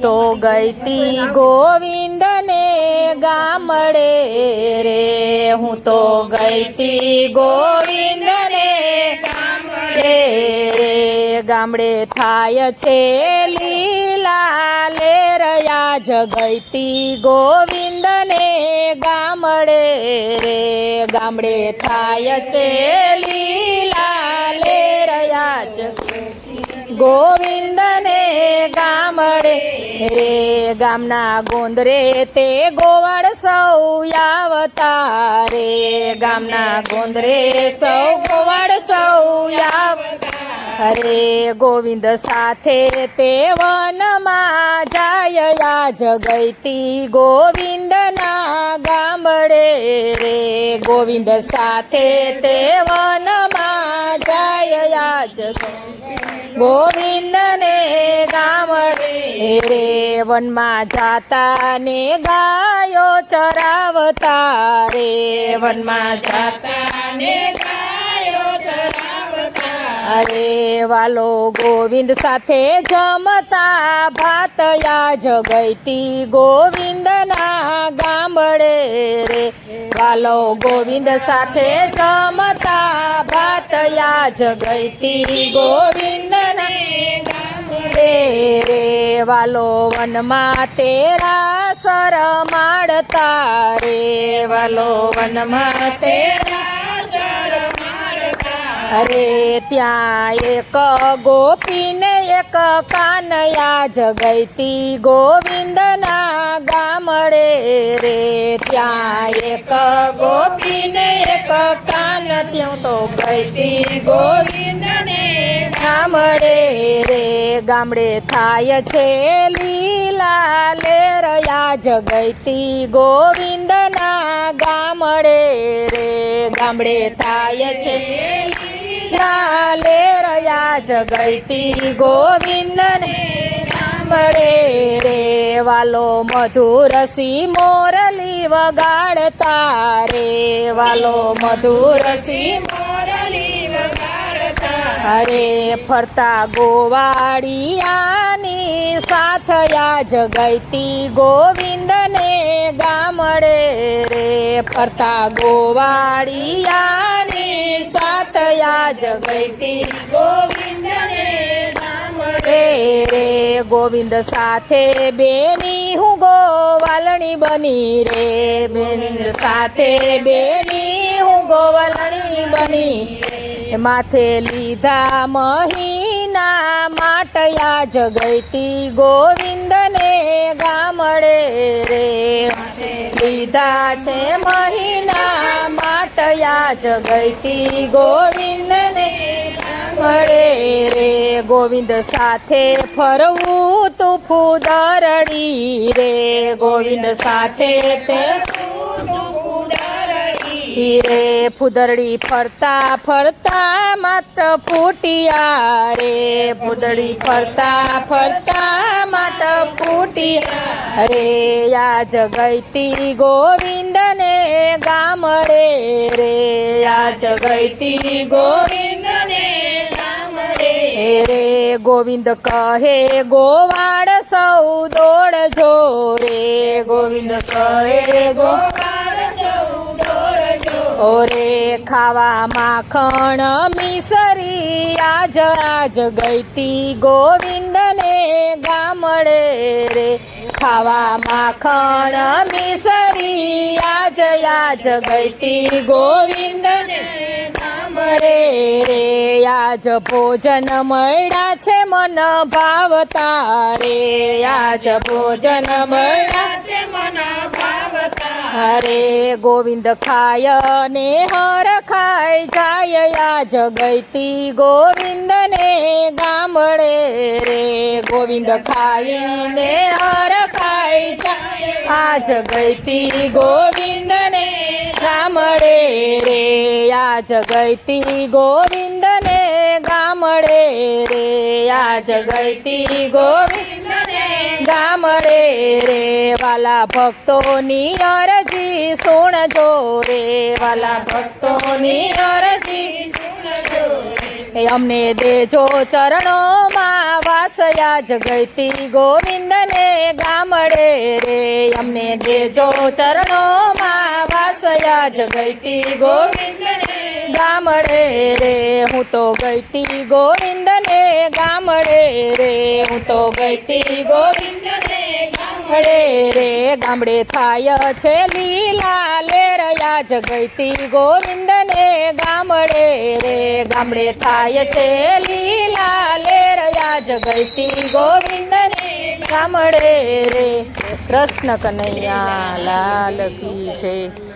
તો ગઈતી ગોવિંદને ગામડે રે. હું તો ગઈતી ગોવિંદને ગામડે ગામડે થાય છે લીલા લેરયા જગઈતી ગોવિંદને ગામડે રે. ગામડે થાય છે લીલા લેરયા જ ગોવિંદને ગામડે રે, ગામના ગોંદરે તે ગોવાળ સૌ આવતા રે, ગામના ગોંદરે સૌ ગોવાળ સૌ આવતા અરે ગોવિંદ સાથે તે વનમાં જાય આ જગઈતી ગોવિંદના ગામડે રે ગોવિંદ સાથે તે વનમાં જાય આ જગઈતી ગોવિંદને ગામડે રે વનમાં જાતા ને ગાયો ચરાવતા રે વનમાં જાતા ને અરે વાલો ગોવિંદ સાથે જમતા ભાતયા જગૈતી ગોવિંદના ગામડે રે. વાલો ગોવિંદ સાથે જમતા ભાતયા જગૈતી ગોવિંદના ગામડે રે. વાલો વનમાં તેરા સર માડતા રે. વાલો વનમાં તેરા અરે ત્યાં એક ગોપીને એક કાનયા જગૈતી ગોવિંદના ગામડે રે ત્યાં એક ગોપીને એક કાન ત્યાં તો ગઈતી ગોવિંદને ગામડે રે ગામડે થાય છે લીલા લેરયા જગૈતી ગોવિંદના ગામડે રે ગામડે થાય છે લાલે રયા જગઈતી ગોવિંદને ગામડે રે વાલો મધુરસી મોરલી વગાડતા રે વાલો મધુરસી મોરલી વગાડતા અરે ફરતા ગોવાળિયાની સાથયા જગૈતી ગોવિંદને ગામડે રે. ફરતા ગોવાળિયાની ગામડે રે ગોવિંદ સાથે બેની હું ગોવાલણી બની રે. ગોવિંદ સાથે બેની હું ગોવાલણી બની માથે લીધા મહિના માટયા જગઈતી ગોવિંદને ગામડે રે લીધા છે મહિના માટયા જગૈતી ગોવિંદને ગામડે રે, ગોવિંદ સાથે ફરવું તું ફૂદરડી રે. ગોવિંદ સાથે તે રે. ફુદરડી ફરતા ફરતા માત્ર ફૂટિયા રે. ફુદરડી ફરતા ફરતા માત્ર ફૂટિયા રે. આ જગઈતી ગોવિંદને ગામડે રે આ ગઈતી ગામડે રે ગોવિંદ કહે ગોવાડ સૌ દોડજો રે ગોવિંદ કહે ગોવાડ સૌ દોડજો ઓરે ખાવા માખણ મિસરી આજ આજ ગઈતી ગોવિંદને ગામડે રે. ખાવા માખણ મિસરી આજ આજ ગઈતી ગોવિંદને ગામડે રે, આજ ભોજન મળ્યા છે મન ભાવતા રે આજ ભોજન મળ્યા છે મન ભાવતા અરે ગોવિંદ ખાય ને હર ખાય જાય, આજ ગઈતી ગોવિંદને ગામડે રે. ગોવિંદ ખાય ને હર ખાય જાય, આજ ગઈતી ગોવિંદને ગામડે રે, આજ ગઈતી ગોવિંદને ગામડે રે આ જગતી ગોવિંદને ગામડે રે, વાલા ભક્તોની અરજી સુણજો રે, વાલા ભક્તોની અરજી અમને દેજો ચરણોમાં વાસયા જગતી ગોવિંદને ગામડે રે, અમને દેજો ચરણોમાં જગૈતી ગોવિંદને ગામડે રે, હું તો ગઈતી ગોવિંદને ગામડે રે, હું તો ગઈતી ગોવિંદને ગામડે રે. ગામડે થાય છે લીલા લેરયા જગૈતી ગોવિંદને ગામડે રે. ગામડે થાય છે લીલા લેરયા જગૈતી ગોવિંદને ગામડે રે. કૃષ્ણ કનૈયા લાલ કી છે